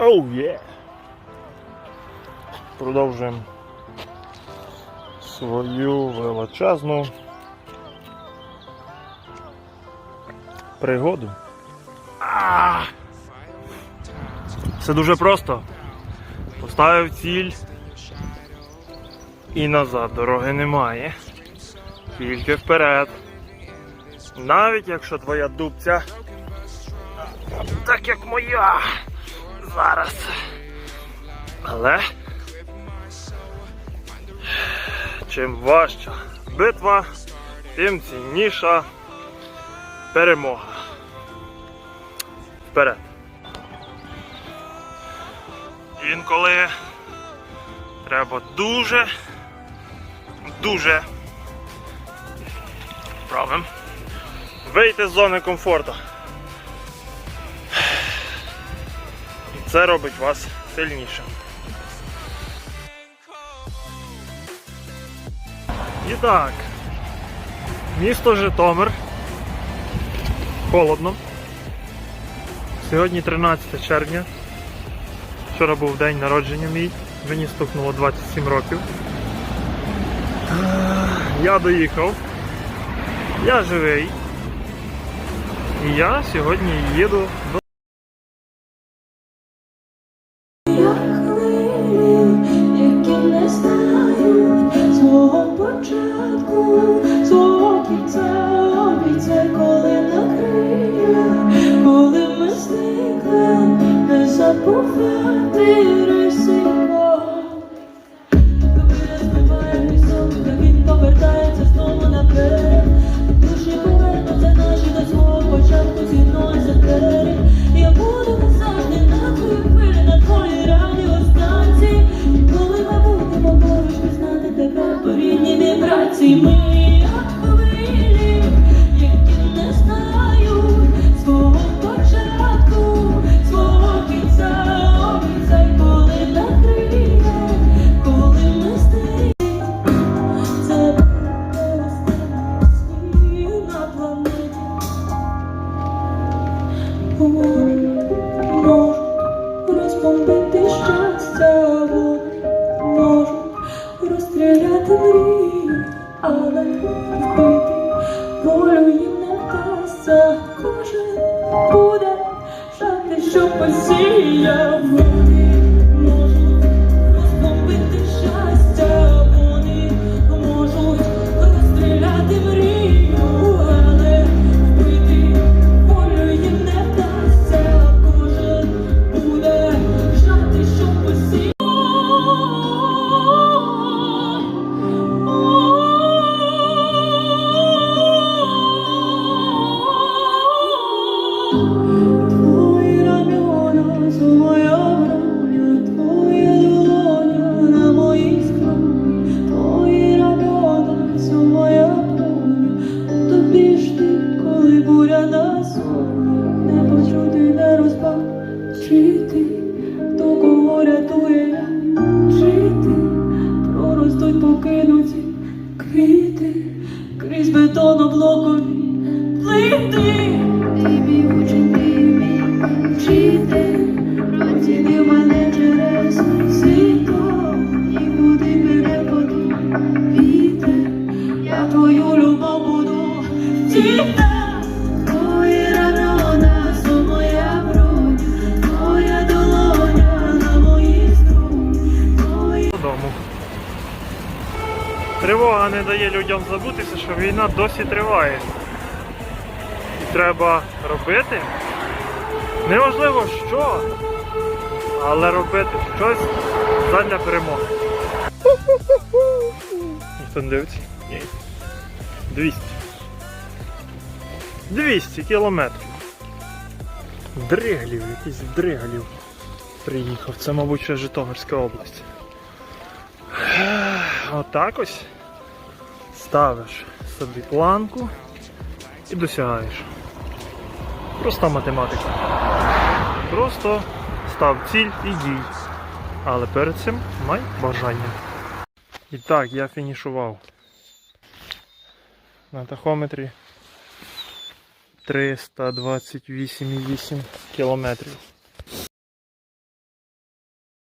Оу є! Продовжуємо свою величезну пригоду. А! Це дуже просто. Поставив ціль і назад дороги немає. Тільки вперед. Навіть якщо твоя дубця так як моя зараз. Але чим важча битва, тим цінніша перемога. Вперед. Інколи треба дуже, дуже правим вийти з зони комфорту. Це робить вас сильнішим. І так, місто Житомир. Холодно. Сьогодні 13 червня. Вчора був день народження мій. Мені стукнуло 27 років. Я доїхав. Я живий. І я сьогодні їду до love. Можу розбомбити щастя, вони можу розстріляти мрію, але вбити волю їм не вдасться. Кожен буде жати, що посіяв. Проростуть покинуті квіти, крізь бетоноблокові плити. Ти мій учень, ти мій вчитель, розцінив мене через світло, нікуди мене вітер, я твою любов буду втіти. Тривога не дає людям забутися, що війна досі триває. І треба робити. Неважливо що, але робити щось задля перемоги. Ніхто не дивиться? Ні. 200. 200 кілометрів. Дригалів, якийсь дригалів приїхав. Це, мабуть, ще Житомирська область. Отак ось ставиш собі планку і досягаєш. Проста математика. Просто став ціль і дій. Але перед цим май бажання. І так, я фінішував. На тахометрі 328,8 кілометрів.